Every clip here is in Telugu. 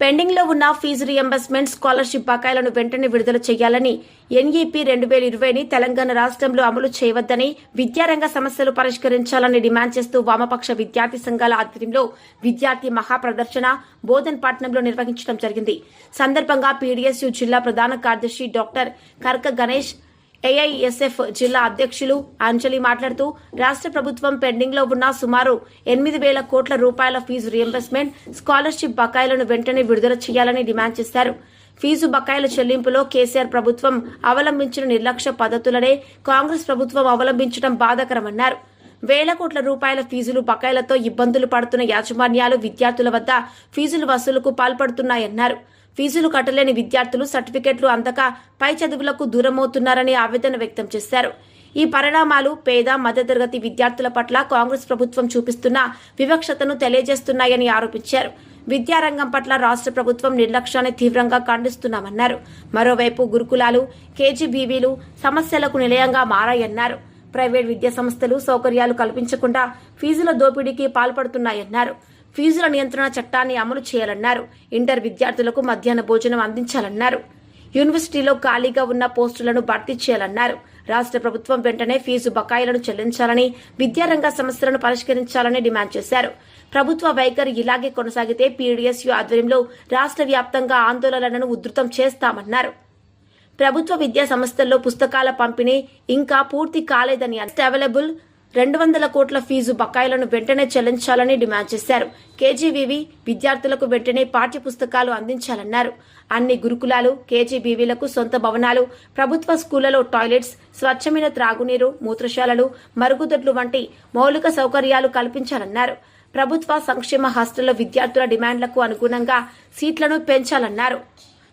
పెండింగ్లో ఉన్న ఫీజు రియంబర్స్మెంట్ స్కాలర్షిప్ బకాయిలను వెంటనే విడుదల చేయాలని ఎన్ఈపీ రెండు వేల ఇరవైని తెలంగాణ రాష్ట్రంలో అమలు చేయవద్దని విద్యారంగ సమస్యలు పరిష్కరించాలని డిమాండ్ చేస్తూ వామపక్ష విద్యార్థి సంఘాల ఆధ్వర్యంలో విద్యార్థి మహాప్రదర్శన బోధన్ పట్నంలో నిర్వహించడం జరిగింది. సందర్భంగా పీడీఎస్యు జిల్లా ప్రధాన కార్యదర్శి డాక్టర్ కర్క గణేష్ ఏఐఎస్ఎఫ్ జిల్లా అధ్యక్షులు అంజలి మాట్లాడుతూ రాష్ట్ర ప్రభుత్వం పెండింగ్లో ఉన్న సుమారు ఎనిమిది వేల కోట్ల రూపాయల ఫీజు రియంబర్స్మెంట్ స్కాలర్షిప్ బకాయిలను వెంటనే విడుదల చేయాలని డిమాండ్ చేశారు. ఫీజు బకాయిల చెల్లింపులో కేసీఆర్ ప్రభుత్వం అవలంబించిన నిర్లక్ష్య పద్ధతులనే కాంగ్రెస్ ప్రభుత్వం అవలంబించడం బాధాకరమన్నారు. వేల కోట్ల రూపాయల ఫీజులు బకాయిలతో ఇబ్బందులు పడుతున్న యాజమాన్యాలు విద్యార్థుల వద్ద ఫీజుల వసూలుకు పాల్పడుతున్నాయన్నారు. ఫీజులు కట్టలేని విద్యార్థులు సర్టిఫికెట్లు అందక పై చదువులకు దూరమవుతున్నారని ఆవేదన వ్యక్తం చేశారు. ఈ పరిణామాలు పేద మధ్యతరగతి విద్యార్థుల పట్ల కాంగ్రెస్ ప్రభుత్వం చూపిస్తున్న వివక్షతను తెలియజేస్తున్నాయని ఆరోపించారు. విద్యారంగం పట్ల రాష్ట్ర ప్రభుత్వం నిర్లక్ష్యాన్ని తీవ్రంగా ఖండిస్తున్నామన్నారు. మరోవైపు గురుకులాలు కేజీబీవీలు సమస్యలకు నిలయంగా మారాయన్నారు. ప్రైవేట్ విద్యా సంస్థలు సౌకర్యాలు కల్పించకుండా ఫీజుల దోపిడీకి పాల్పడుతున్నాయన్నారు. ఫీజుల నియంత్రణ చట్టాన్ని అమలు చేయాలన్నారు. ఇంటర్ విద్యార్థులకు మధ్యాహ్న భోజనం అందించాలన్నారు. యూనివర్సిటీలో ఖాళీగా ఉన్న పోస్టులను భర్తీ చేయాలన్నారు. రాష్ట్ర ప్రభుత్వం వెంటనే ఫీజు బకాయిలను చెల్లించాలని విద్యారంగ సమస్యలను పరిష్కరించాలని డిమాండ్ చేశారు. ప్రభుత్వ వైఖరి ఇలాగే కొనసాగితే పీడీఎస్యు ఆధ్వర్యంలో రాష్ట్ర వ్యాప్తంగా ఆందోళనలను ఉధృతం చేస్తామన్నారు. ప్రభుత్వ విద్యా సంస్థల్లో పుస్తకాల పంపిణీ ఇంకా పూర్తి కాలేదని అవైలబుల్ రెండు వందల కోట్ల ఫీజు బకాయిలను వెంటనే చెల్లించాలని డిమాండ్ చేశారు. కేజీబీవీ విద్యార్థులకు వెంటనే పాఠ్య పుస్తకాలు అందించాలన్నారు. అన్ని గురుకులాలు కేజీబీవీలకు సొంత భవనాలు ప్రభుత్వ స్కూళ్ళలో టాయిలెట్స్ స్వచ్ఛమైన త్రాగునీరు మూత్రశాలలు మరుగుదొడ్లు వంటి మౌలిక సౌకర్యాలు కల్పించాలన్నారు. ప్రభుత్వ సంక్షేమ హాస్టళ్ళ విద్యార్థుల డిమాండ్లకు అనుగుణంగా సీట్లను పెంచాలన్నారు.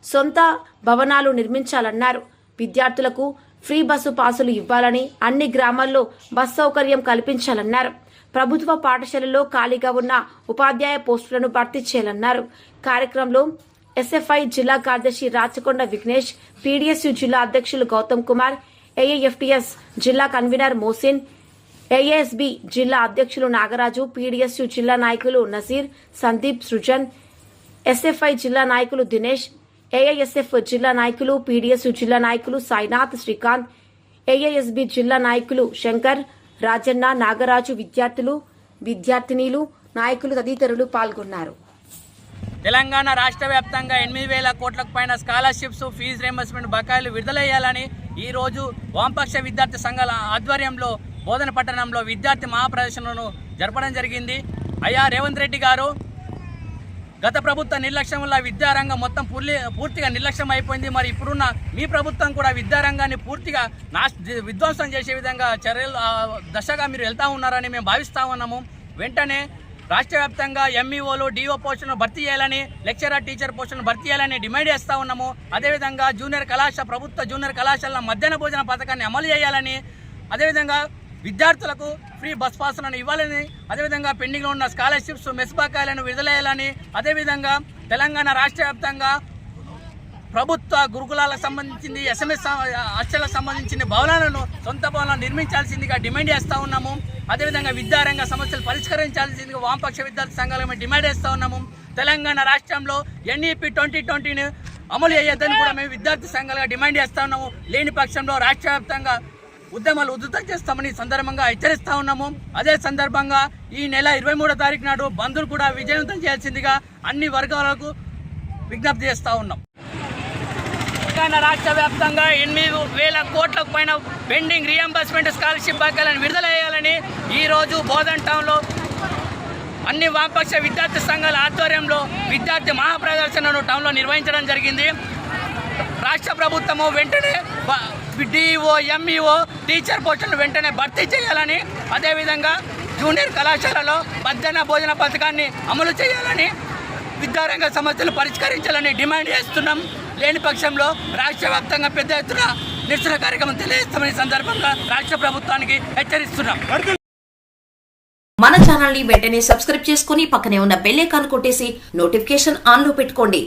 సొంత భవనాలు నిర్మించాలన్నారు. విద్యార్థులకు ఫ్రీ బస్సు పాసులు ఇవ్వాలని అన్ని గ్రామాల్లో బస్ సౌకర్యం కల్పించాలన్నారు. ప్రభుత్వ పాఠశాలలో ఖాళీగా ఉన్న ఉపాధ్యాయ పోస్టులను భర్తీ చేయాలన్నారు. కార్యక్రమంలో ఎస్ఎఫ్ఐ జిల్లా కార్యదర్శి రాచకొండ విఘ్నేష్ పీడీఎస్యు జిల్లా అధ్యక్షులు గౌతమ్ కుమార్ ఏఏఎఫ్టీఎస్ జిల్లా కన్వీనర్ మోసిన్ ఏఎస్బి జిల్లా అధ్యక్షులు నాగరాజు పీడిఎస్యు జిల్లా నాయకులు నసీర్ సందీప్ సృజన్ ఎస్ఎఫ్ఐ జిల్లా నాయకులు దినేష్ ఏఐఎస్ఎఫ్ జిల్లా నాయకులు పీడీఎస్ జిల్లా నాయకులు సాయినాథ్ శ్రీకాంత్ ఏఐఎస్బి జిల్లా నాయకులు శంకర్ రాజన్న నాగరాజు విద్యార్థులు విద్యార్థినీలు నాయకులు తదితరులు పాల్గొన్నారు. తెలంగాణ రాష్ట్ర వ్యాప్తంగా ఎనిమిది వేల కోట్లకు పైన స్కాలర్షిప్స్ ఫీజు రియంబర్స్మెంట్ బకాయిలు విడుదలయ్యాలని ఈరోజు వామపక్ష విద్యార్థి సంఘాల ఆధ్వర్యంలో బోధన పట్టణంలో విద్యార్థి మహాప్రదర్శనను జరపడం జరిగింది. అయ్యా రేవంత్ రెడ్డి గారు గత ప్రభుత్వ నిర్లక్ష్యం వల్ల విద్యారంగం మొత్తం పూర్తి పూర్తిగా నిర్లక్ష్యం అయిపోయింది. మరి ఇప్పుడున్న మీ ప్రభుత్వం కూడా విద్యారంగాన్ని పూర్తిగా నాశ విధ్వంసం చేసే విధంగా చర్యలు దశగా మీరు వెళ్తా ఉన్నారని మేము భావిస్తా ఉన్నాము. వెంటనే రాష్ట్ర వ్యాప్తంగా ఎంఈఓలు డిఓ పోస్టులను భర్తీ చేయాలని లెక్చరర్ టీచర్ పోస్టులను భర్తీ చేయాలని డిమాండ్ చేస్తూ ఉన్నాము. అదేవిధంగా జూనియర్ కళాశాల ప్రభుత్వ జూనియర్ కళాశాల మధ్యాహ్న భోజన పథకాన్ని అమలు చేయాలని అదేవిధంగా విద్యార్థులకు ఫ్రీ బస్ పాసులను ఇవ్వాలని అదేవిధంగా పెండింగ్లో ఉన్న స్కాలర్షిప్స్ మెస్ బకాయిలను విడుదలయ్యాలని అదేవిధంగా తెలంగాణ రాష్ట్ర వ్యాప్తంగా ప్రభుత్వ గురుకులాలకు సంబంధించింది ఎస్ఎంఎస్ హాస్టళ్ళకు సంబంధించిన భవనాలను సొంత భవనాలు నిర్మించాల్సిందిగా డిమాండ్ చేస్తూ ఉన్నాము. అదేవిధంగా విద్యారంగ సమస్యలు పరిష్కరించాల్సిందిగా వామపక్ష విద్యార్థి సంఘాలు మేము డిమాండ్ చేస్తూ ఉన్నాము. తెలంగాణ రాష్ట్రంలో ఎన్ఈపి ట్వంటీ ట్వంటీని అమలు చేయొద్దని కూడా మేము విద్యార్థి సంఘాలుగా డిమాండ్ చేస్తూ ఉన్నాము. లేని పక్షంలో రాష్ట్ర వ్యాప్తంగా ఉద్యమాలు ఉధృతం చేస్తామని సందర్భంగా హెచ్చరిస్తా ఉన్నాము. అదే సందర్భంగా ఈ నెల ఇరవై మూడో తారీఖు నాడు బంధులు కూడా విజయవంతం చేయాల్సిందిగా అన్ని వర్గాలకు విజ్ఞప్తి చేస్తూ ఉన్నాం. తెలంగాణ రాష్ట్ర వ్యాప్తంగా ఎనిమిది వేల కోట్లకు పైన పెండింగ్ రియంబర్స్మెంట్ స్కాలర్షిప్ బకాయిలను విడుదల చేయాలని ఈరోజు బోధన్ టౌన్లో అన్ని వామపక్ష విద్యార్థి సంఘాల ఆధ్వర్యంలో విద్యార్థి మహాప్రదర్శనను టౌన్లో నిర్వహించడం జరిగింది. రాష్ట్ర ప్రభుత్వము వెంటనే డిఈఓ ఎంఈఓ టీచర్ పోస్టులను వెంటనే భర్తీ చేయాలని అదేవిధంగా జూనియర్ కళాశాలలో మధ్యాహ్న భోజన పథకాన్ని అమలు చేయాలని విద్యారంగ సమస్యలు పరిష్కరించాలని డిమాండ్ చేస్తున్నాం. లేని పక్షంలో రాష్ట్ర వ్యాప్తంగా పెద్ద ఎత్తున నిరసన కార్యక్రమం తెలియజేస్తామని సందర్భంగా రాష్ట్ర ప్రభుత్వానికి హెచ్చరిస్తున్నాం. మన ఛానల్ని వెంటనే సబ్స్క్రైబ్ చేసుకుని పక్కనే ఉన్న బెల్ ఐకాన్ కొట్టేసి నోటిఫికేషన్ ఆన్లో పెట్టుకోండి.